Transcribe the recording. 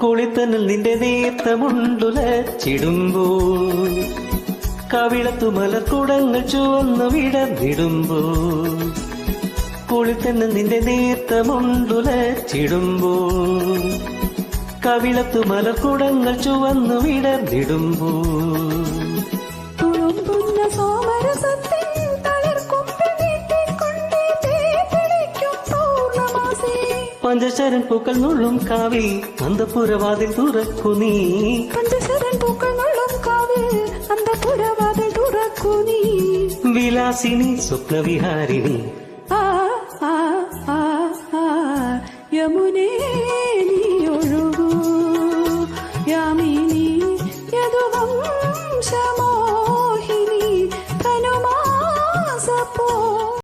കുളിത്തനിൽ നിന്റെ നേർത്തമുണ്ടുലച്ചിടുമ്പോൾ കവിളത്തു മലർക്കുടങ്ങൾ ചുവന്നു വിടന്നിടുമ്പോ കുളിത്തനിൽ നിന്റെ നേർത്തമുണ്ടുലച്ചിടുമ്പോൾ കവിളത്തു മലർക്കുടങ്ങൾ ചുവന്നു വിടർന്നിടുമ്പോൾ பஞ்சசரன் பூக்கள் நுழும் காவில் அந்த புறவாதில் துறக்குனி. பஞ்சசரன் பூக்கள் நுழும் காவில் அந்த புறவாதில் துறக்குனி. விலாசினி சுப்ன விஹாரினி யமுனே நீ ஒழுகு. யாமினி யதுவம் சம